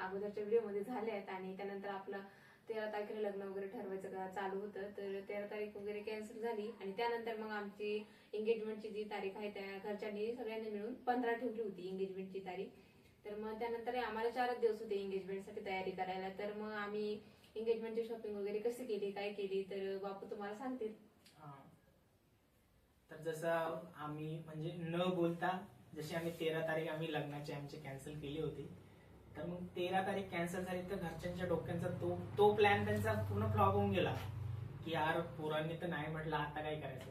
अगोदरच्या व्हिडिओमध्ये झाले आहेत आणि त्यानंतर आपलं तेरा तारखेला लग्न वगैरे ठरवायचं का चालू होतं तर तेरा तारीख वगैरे कॅन्सल झाली आणि त्यानंतर मग आमची एंगेजमेंटची जी तारीख आहे त्या घरच्यांनी सगळ्यांनी मिळून पंधरा ठेवली होती एंगेजमेंटची तारीख. तर मग त्यानंतर आम्हाला चारच दिवस होते एंगेजमेंटसाठी तयारी करायला. तर मग आम्ही एंगेजमेंटची शॉपिंग वगैरे कशी केली काय केली तर बापू तुम्हाला सांगतील. तर जसं आम्ही म्हणजे न बोलता जशी आम्ही तेरा तारीख आम्ही लग्नाची आमची कॅन्सल केली होती तर मग तेरा तारीख कॅन्सल झाली तर घरच्यांच्या डोक्यांचा तो तो प्लॅन त्यांचा पूर्ण फ्लॉप होऊन गेला. की यार पोरांनी तर नाही म्हटलं आता काय करायचं?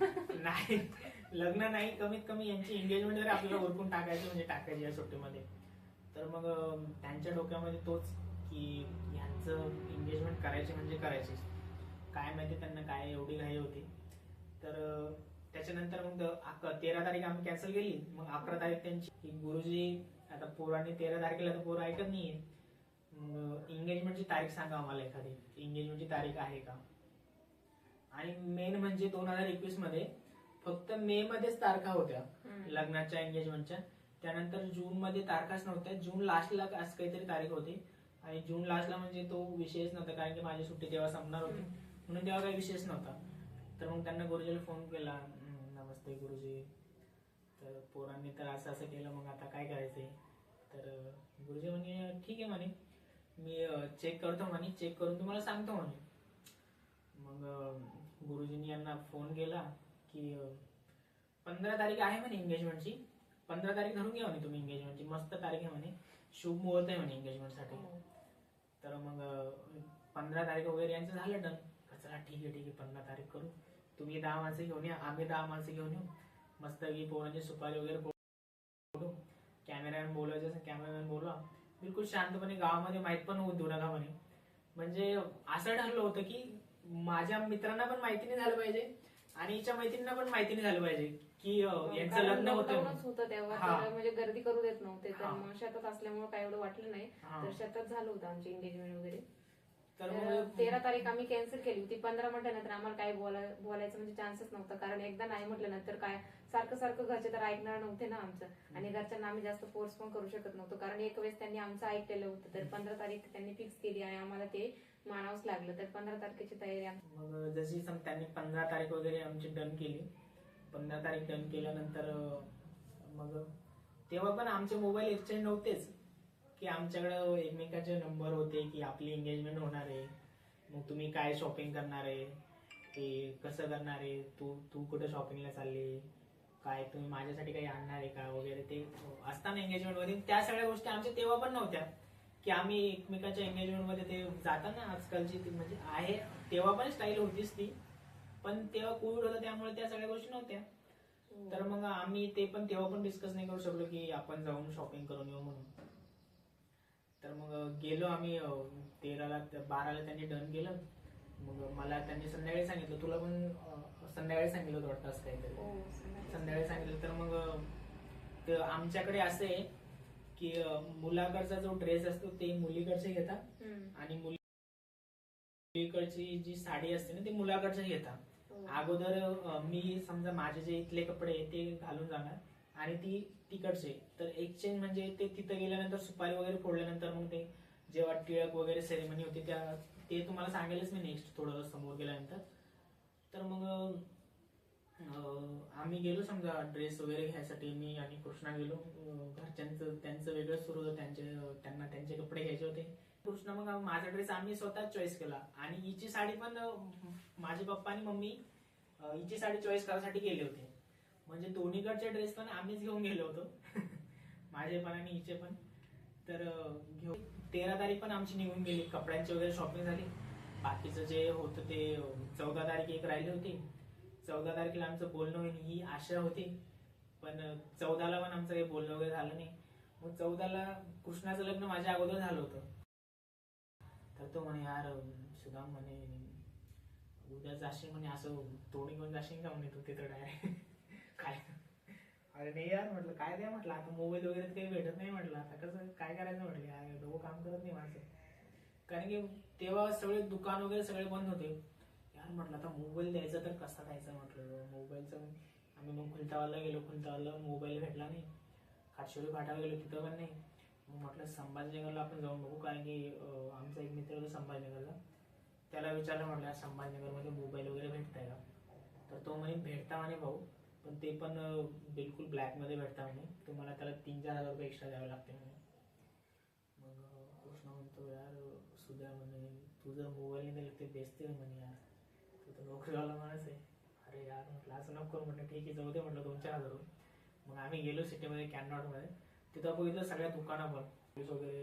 नाही- लग्न नाही कमीत कमी यांची एंगेजमेंट वगैरे आपल्याला ओळखून टाकायची म्हणजे टाकायची या सुट्टीमध्ये. तर मग त्यांच्या डोक्यामध्ये तोच की ह्यांचं एंगेजमेंट करायची म्हणजे करायची काय माहिती त्यांना काय एवढी घाई होती. तर त्याच्यानंतर मग तेरा तारीख आम्ही कॅन्सल केली. मग अकरा तारीख त्यांची. की गुरुजी आता पोरांनी तेरा तारखेला तर पोरं ऐकत मग एंगेजमेंटची तारीख सांगा आम्हाला एखादी. एंगेजमेंटची तारीख आहे का? आणि मेन म्हणजे दोन हजार एकवीसमध्ये फक्त मे मध्येच तारखा होत्या. लग्नाच्या एंगेजमेंटच्या त्यानंतर जून मध्ये तारखाच नव्हत्या. जून लास्टला असं काहीतरी तारीख होती. आणि जून लास्टला म्हणजे तो विषयच नव्हता कारण की माझी सुट्टी तेव्हा संपणार होती. म्हणून तेव्हा काही विषयच नव्हता. तर मग त्यांना गुरुजीला फोन केला. "हम्म, नमस्ते गुरुजी. तर पोरांनी तर असं असं केलं मग आता काय करायचंय? तर गुरुजी म्हणे ठीक आहे म्हणे. मी चेक करतो म्हणे चेक करून तुम्हाला सांगतो म्हणे. मग गुरुजींनी यांना फोन केला की पंधरा तारीख आहे म्हणे एंगेजमेंटची पंधरा तारीख धरून घ्या म्हणे तुम्ही एंगेजमेंटची मस्त तारीख आहे म्हणे. शुभ मुहूर्त आहे म्हणे एंगेजमेंटसाठी तर मग पंधरा तारीख वगैरे यांचं झालं डन. चला ठीक आहे ठीक आहे पंधरा तारीख करू. तुम्ही दहा माणसं घेऊन या आम्ही दहा माणसं घेऊन येऊ. मस्त की पोरांची सुपारी वगैरे फोडू कॅमेरामॅन बोलायचं कॅमेरामॅन बोलवा. बिलकुल शांतपणे गावामध्ये माहीत पण नका म्हणे. म्हणजे असं ठरलं होतं की माझ्या मित्रांना पण माहिती नाही झालं पाहिजे आणि हिच्या मैत्रिणींना पण माहिती नाही झालं पाहिजे की यांचं लग्न होतं. होतं तेव्हा म्हणजे गर्दी करू देत नव्हते. तर शेतात असल्यामुळे काय एवढं वाटलं नाही. तर शेतात झालं होतं आमची एंगेजमेंट वगैरे. तर तर तेरा तारीख आम्ही कॅन्सल केली होती. पंधरा म्हटल्यानंतर आम्हाला काय बोलाय बोलायचं म्हणजे चान्सच नव्हता. कारण एकदा नाही म्हटल्यानंतर काय सारखं सारखं घरचे तर ऐकणार नव्हते ना आमचं. आणि घरच्यांना आम्ही जास्त फोर्स पण करू शकत नव्हतो. कारण एक वेळेस त्यांनी आमचं ऐकलेलं होतं. तर पंधरा तारीख त्यांनी फिक्स केली आणि आम्हाला ते मानावंच लागलं. तर पंधरा तारखेची तयारी जशी सम त्यांनी पंधरा तारीख वगैरे आमची डन केली. पंधरा तारीख डन केल्यानंतर मग तेव्हा पण आमचे मोबाईल एक्सचेंज नव्हतेच. की आमच्याकडं एकमेकाचे नंबर होते की आपली एंगेजमेंट होणार आहे. मग तुम्ही काय शॉपिंग करणार आहे? ते कसं करणार आहे? तू तू कुठे शॉपिंगला चालली? काय तुम्ही माझ्यासाठी काही आणणार आहे का वगैरे ते असताना एंगेजमेंटमध्ये. त्या सगळ्या गोष्टी आमच्या तेव्हा पण नव्हत्या. की आम्ही एकमेकाच्या एंगेजमेंटमध्ये ते जाताना आजकालची ती म्हणजे आहे. तेव्हा पण स्टाईल होतीच ती. पण तेव्हा कोविड होतं त्यामुळे त्या सगळ्या गोष्टी नव्हत्या. तर मग आम्ही ते पण तेव्हा पण डिस्कस नाही करू शकलो की आपण जाऊन शॉपिंग करून येऊ म्हणून. तर मग गेलो आम्ही तेराला बाराला त्यांनी डन केलं मग मला त्यांनी संध्याकाळी सांगितलं तुला पण संध्याकाळी सांगितलं होतं वाटतं असं काहीतरी हो, संध्याकाळी. सांगितलं तर मग ते आमच्याकडे असं आहे की मुलाकडचा जो ड्रेस असतो ते मुलीकडचे घेतात. आणि मुलीकडची जी साडी असते ना ती मुलाकडचे घेतात हो. अगोदर मी समजा माझे जे इथले कपडे ते घालून जाणार आणि ती तिकडचे. तर एक्सचेंज म्हणजे ते तिथं गेल्यानंतर सुपारी वगैरे फोडल्यानंतर मग ते जेव्हा टिळक वगैरे सेरेमनी होती त्या ते तुम्हाला सांगेलच मी नेक्स्ट थोडं समोर गेल्यानंतर. तर मग आम्ही गेलो समजा ड्रेस वगैरे घ्यायसाठी मी आणि कृष्णा गेलो. घरच्यांचं त्यांचं वेगळं सुरू होतं. त्यांचे त्यांना त्यांचे कपडे घ्यायचे होते. कृष्णा मग माझा ड्रेस आम्ही स्वतः चॉईस केला. आणि हिची साडी पण माझे पप्पा आणि मम्मी हिची साडी चॉईस करायसाठी गेले होते. म्हणजे दोन्हीकडचे ड्रेस पण आम्हीच घेऊन गेलो होतो. माझे पण आणि हिचे पण. तर घेऊ. तेरा तारीख पण आमची निघून गेली. कपड्यांची वगैरे शॉपिंग झाली. बाकीचं जे होतं ते चौदा तारीख एक राहिली होती. चौदा तारखेला आमचं बोलणं होईल ही आशा होती. पण चौदाला पण आमचं काही बोलणं वगैरे झालं नाही. मग चौदाला कृष्णाचं लग्न माझ्या अगोदर झालं होतं. तर तो म्हणे यार सुदाम म्हणे उद्या जाशील म्हणे असं तोडी घेऊन जाशील का? म्हणे तू तिथं डायरेक्ट काय? अरे नाही यार म्हटलं काय द्या म्हटलं आता मोबाईल वगैरे काही भेटत नाही म्हटलं आता कसं काय करायचं म्हटलं यार डोकं काम करत नाही माझं कारण की तेव्हा सगळे दुकान वगैरे सगळे बंद होते. यार म्हटलं आता मोबाईल द्यायचा तर कसा द्यायचा म्हटलं? मोबाईलचं आम्ही मग खुलतावाला गेलो खुलतावाला मोबाईल भेटला नाही. खाटशिवरी फाटाला गेलो तिथं पण नाही. मग म्हटलं संभाजीनगरला आपण जाऊन बघू. कारण की आमचा एक मित्र होता संभाजीनगरला त्याला विचारलं म्हटलं संभाजीनगरमध्ये मोबाईल वगैरे भेटताय का? तर तो म्हणे भेटता म्हणे भाऊ. पण ते पण बिलकुल ब्लॅकमध्ये भेटतं म्हणे तुम्हाला त्याला तीन चार हजार रुपये एक्स्ट्रा द्यावे लागते म्हणे मग कृष्ण म्हणतो यार सुद्या म्हणे तुझं मोबाईल नाही दिलं ते बेचते म्हणे यार. तू तर नोकरीवाला माणूस आहे. अरे यार म्हटलं असं नको करू. म्हटलं ठीक आहे जाऊ दे म्हटलं दोन चार हजार मग आम्ही गेलो सिटीमध्ये कॅनॉटमध्ये तिथं बघितलं सगळ्या दुकानं पण. पोलीस वगैरे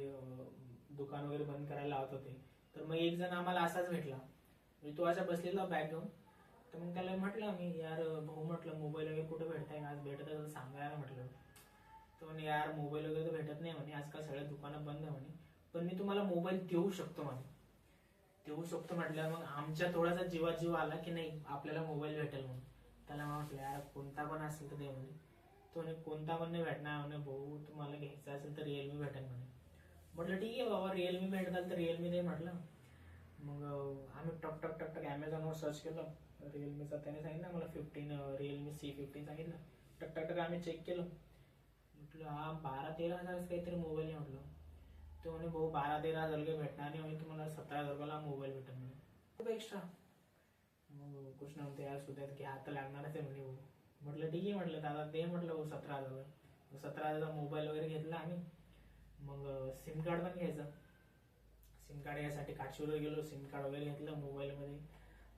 दुकान वगैरे बंद करायला लावत होते. तर मग एक जण आम्हाला असाच भेटला. म्हणजे तो असा बसलेला बॅग घेऊन. तर मग त्याला म्हटलं आम्ही यार भाऊ म्हटलं मोबाईल वगैरे कुठे भेटताय? आज भेटत असेल सांगायला म्हटलं. तो म्हणे यार मोबाईल वगैरे तर भेटत नाही म्हणे आजकाल सगळ्या दुकानं बंद आहे म्हणे. पण मी तुम्हाला मोबाईल देऊ शकतो म्हणे. देऊ शकतो म्हटलं मग आमच्या थोडासा जीवा जीव आला की नाही आपल्याला मोबाईल भेटेल म्हणून. त्याला मग म्हटलं यार कोणता पण असेल तर दे म्हणे. तो म्हणे कोणता पण नाही भेटणार. म्हणे भाऊ तुम्हाला घ्यायचा असेल तर रिअलमी भेटेल म्हणे. म्हटलं ठीक आहे बाबा रिअलमी भेटताल तर रिअलमी दे म्हटलं. मग आम्ही टक टक टक टक ॲमेझॉनवर सर्च केलं. रिअलमीचा त्याने सांगितलं मला फिफ्टीन रिअलमी सी फिफ्टीन सांगितलं. टक टक आम्ही चेक केलं. म्हटलं हा बारा तेरा हजारच काहीतरी मोबाईल आहे म्हटलं. तो म्हणे भाऊ बारा तेरा हजार रुपये भेटणार नाही. म्हणे तुम्हाला सतरा हजार रुपयाला मोबाईल भेटेल म्हणे. खूप एक्स्ट्रा मग कृष्ण म्हणते यार सुद्धा की आता लागणारच आहे म्हणे भाऊ. म्हटलं ठीक आहे म्हटलं दादा दे म्हटलं भाऊ सतरा हजार मग सतरा हजारचा मोबाईल वगैरे घेतला आम्ही. मग सिम कार्ड पण घ्यायचं. सिम कार्ड यासाठी काठशिवरीवर गेलो सिम कार्ड वगैरे घेतलं मोबाईलमध्ये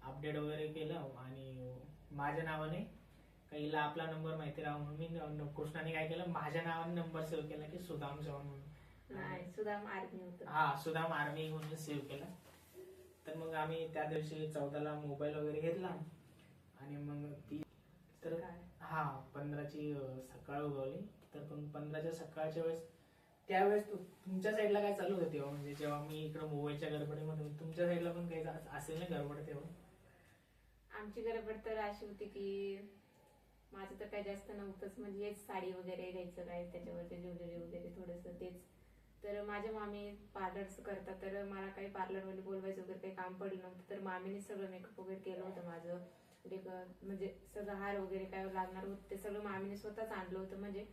अपडेट वगैरे केलं आणि माझ्या नावाने काहीला आपला नंबर माहिती राहा म्हणून मी कृष्णाने काय केलं माझ्या नावाने नंबर सेव्ह केला की सुदाम चव्हाण म्हणून. नाही सुद्धा आर्मी होतं. हा सुदाम आर्मी म्हणून सेव्ह केला. तर मग आम्ही त्या दिवशी चौदाला मोबाईल वगैरे घेतला आणि मग ती तर? हा पंधराची सकाळ उगवली. तर पण पंधराच्या सकाळच्या वेळेस त्यावेळेस तुमच्या साईडला काय चालू होतं म्हणजे जेव्हा मी इकडे मोबाईलच्या गडबडीमध्ये तुमच्या साईडला पण काही अस- असेल ना गडबड तेव्हा? आमची गडबड तर अशी होती की माझं तर काही जास्त नव्हतंच. म्हणजे हेच साडी वगैरे घ्यायचं काय त्याच्यावरती ज्वेलरी वगैरे थोडंसं तेच. तर माझ्या मामी पार्लर्स करतात तर मला काही पार्लरवाले बोलवायचं वगैरे काही काम पडलं नव्हतं. तर मामीने सगळं मेकअप वगैरे केलं होतं माझं. डेक म्हणजे सगळं हार वगैरे काय लागणार होतं ते सगळं मामीने स्वतःच आणलं होतं. म्हणजे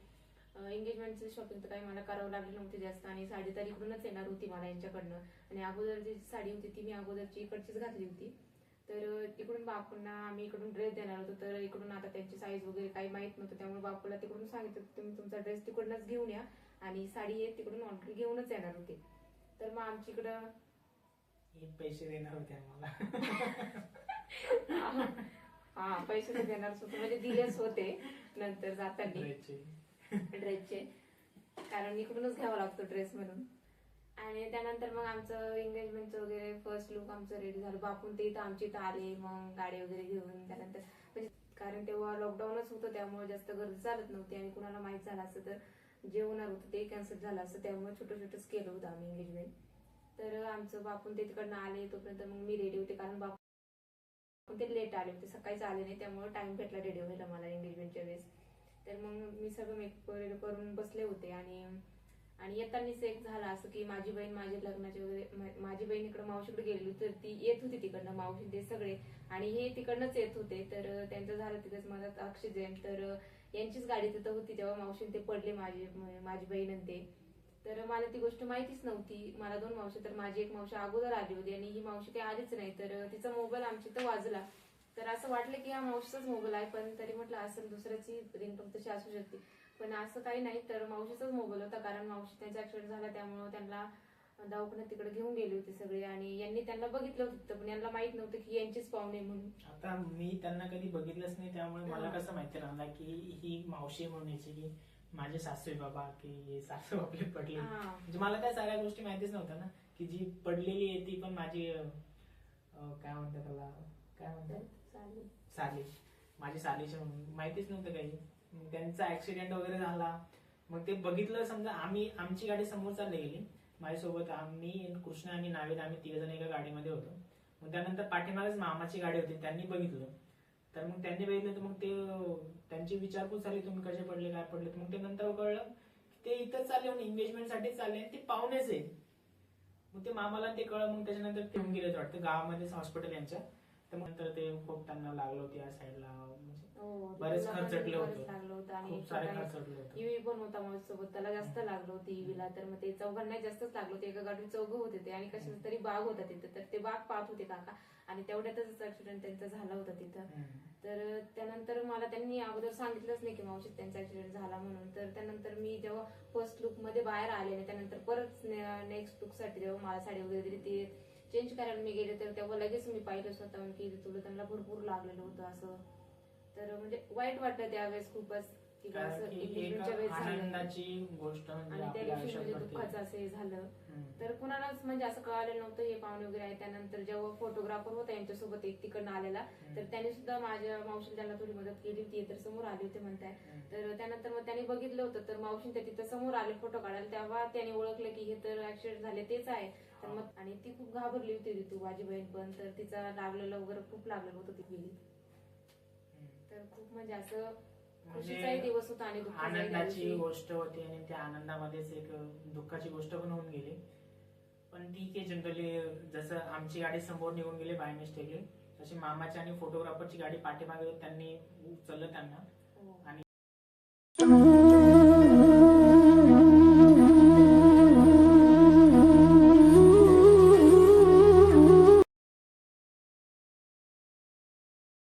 एंगेजमेंटची शॉपिंग तर काही मला करावं लागली नव्हती जास्त. आणि साडी तर इकडूनच येणार होती मला यांच्याकडनं. आणि अगोदर जी साडी होती ती मी अगोदरची इकडचीच घातली होती. तर इकडून बापूंना आम्ही इकडून ड्रेस देणार होतो. तर इकडून आता त्यांची साईज वगैरे काही माहीत नव्हतं. त्यामुळे बापूला तिकडून सांगितलं की तुम्ही तुमचा ड्रेस तिकडूनच घेऊन या आणि साडी हे तिकडून ऑर्डर घेऊनच येणार होते. तर मग आमची इकडं पैसे देणार होते आम्हाला. हा पैसे तर देणारच होते. म्हणजे दिलेच होते. नंतर जाताना. ड्रेसचे कारण इकडूनच घ्यावा लागतो ड्रेस म्हणून. आणि त्यानंतर मग आमचं एंगेजमेंटचं वगैरे फर्स्ट लुक आमचं रेडी झालं. बापून ते इथं आमची इथं आले मग गाडी वगैरे घेऊन त्यानंतर म्हणजे कारण तेव्हा लॉकडाऊनच होतं त्यामुळे जास्त गर्दी चालत नव्हती आणि कुणाला माहीत झालं असतं तर जे होणार होतं ते कॅन्सल झालं असतं. त्यामुळे छोटं छोटंच केलं होतं आम्ही एंगेजमेंट तर आमचं बापून ते तिकडनं आले तोपर्यंत मग मी रेडी होते कारण बापू ते लेट आले होते. सकाळीच आले नाही त्यामुळे टाइम भेटला रेडी व्हायला मला एंगेजमेंटच्या वेळेस. तर मग मी सगळं मेकअप वगैरे करून बसले होते आणि आणि येतानीच एक झाला असं की माझी बहीण माझ्या लग्नाचे वगैरे माझी बहीण इकडे मावशीकडे गेली तर ती येत होती तिकडनं मावशी ते सगळे. आणि हे तिकडनंच येत होते. तर त्यांचं झालं तिथेच मधात ऑक्सिजन. तर यांचीच गाडी तिथं होती तेव्हा मावशी ते पडले माझी माझी बहीण ते. तर मला ती गोष्ट माहितीच नव्हती. मला दोन मावशी तर माझी एक मावशी अगोदर आली होती आणि ही मावशी काही आलीच नाही. तर तिचा मोबाईल आमच्या इथं वाजला. तर असं वाटलं की हा मावशीचाच मोबाईल आहे पण तरी म्हटलं असं दुसऱ्याची रिंगटोन तशी असू शकते. पण असं काही नाही तर मावशीचाच मोबाईल होता कारण मावशी त्यांचा ऍक्सिडेंट झाला त्यामुळे त्यांना दवाखान्यात तिकडे घेऊन गेले होते सगळे. आणि यांनी त्यांना बघितलं होतं पण यांना माहीत नव्हतं की यांचीच पाहुणे म्हणून. आता मी त्यांना कधी बघितलंच नाही त्यामुळे मला. कसं माहिती राहणार की ही मावशी म्हणून याची की माझे सासू बाबा की हे सासू आपले पडले. म्हणजे मला त्या सगळ्या गोष्टी माहितीच नव्हत्या ना की जी पडलेली आहे ती पण माझी काय म्हणतात त्याला काय म्हणतात? चालेल साली. माझी सालीची म्हणून. माहितीच नव्हतं काही. त्यांचा ऍक्सिडेंट वगैरे झाला. मग ते बघितलं समजा आम्ही आमची गाडी समोर चालली गेली. माझ्यासोबत आम्ही कृष्ण आणि नावेद आम्ही तिघ जण एका गाडीमध्ये होतो. मग त्यानंतर पाठीमागेच मामाची गाडी होती त्यांनी बघितलं. तर मग त्यांनी बघितलं तर मग ते त्यांची विचारपूस झाली तुम्ही कसे पडले काय पडले? मग ते नंतर कळलं की ते इथंच चालले म्हणून एंगेजमेंटसाठी चालले ते पाहुणेच आहे मग ते मामाला ते कळलं मग त्याच्यानंतर ते घेऊन गेले वाटतं गावामध्येच हॉस्पिटल यांच्या तर मग नंतर ते खूप त्यांना लागलं होते या साईडला हो, बरेच खरचटलं होतं. लागलं होतं आणि खूप सारे छोटा खर्च होतं. युवी पण होता माझ्यासोबत त्याला जास्त लागलं होतं युवीला तर मग ते चौघांना जास्तच लागलं होतं. एका गाडीत चौघ होते ते आणि कशाचा तरी बाग होता तिथं. तर ते बाग पाहत होते काका. आणि तेवढ्यातच ऍक्सिडेंट त्यांचा झाला होता तिथं. तर त्यानंतर मला त्यांनी अगोदर सांगितलंच नाही की मावशी त्यांचा ऍक्सिडेंट झाला म्हणून. तर त्यानंतर मी जेव्हा फर्स्ट लुकमध्ये बाहेर आले आणि त्यानंतर परत नेक्स्ट लुकसाठी जेव्हा मला साडी वगैरे दिली ती चेंज करायला मी गेले तर तेव्हा लगेच मी पाहिलं स्वतःहून की तुला त्यांना भरपूर लागलेलं होतं असं. तर म्हणजे वाईट वाटलं त्यावेळेस खूपच असं वेळेस झालं. आनंदाची गोष्ट म्हणजे आणि त्या आपल्या दिवशी आयुष्यात म्हणजे घडते. दुःखाचं असं हे झालं. हम्म. तर कुणालाच म्हणजे असं कळालं नव्हतं हे पाहुणे वगैरे आहे त्यानंतर जेव्हा फोटोग्राफर होता यांच्यासोबत एक तिकडनं आलेला तर त्याने सुद्धा माझ्या मावशीला त्यांना थोडी मदत केली. होती तर समोर आले होते म्हणताय. हम्म. तर त्यानंतर मग त्यांनी बघितलं होतं तर मावशी त्या तिथं समोर आले फोटो काढायला. तेव्हा त्याने ओळखलं की हे तर ऍक्सिडेंट झाले तेच आहे. तर मग आणि ती खूप घाबरली होती ऋतू माझी बहीण पण. तर तिचा लागलेलं वगैरे खूप लागलेलं होतं ती गेली. तर खूप म्हणजे असं खुशीचाही दिवस होता आणि दुःखाचाही आनंदाची दिवस. गोष्ट होती आणि त्या आनंदामध्येच एक दुःखाची गोष्ट पण होऊन गेली पण ठीक आहे जनरली जसं आमची गाडी समोर निघून गेली बाय मिस्टेकली तशी मामाची आणि फोटोग्राफरची गाडी पाठीमागे होती, त्यांनी उचललं त्यांना हो. आणि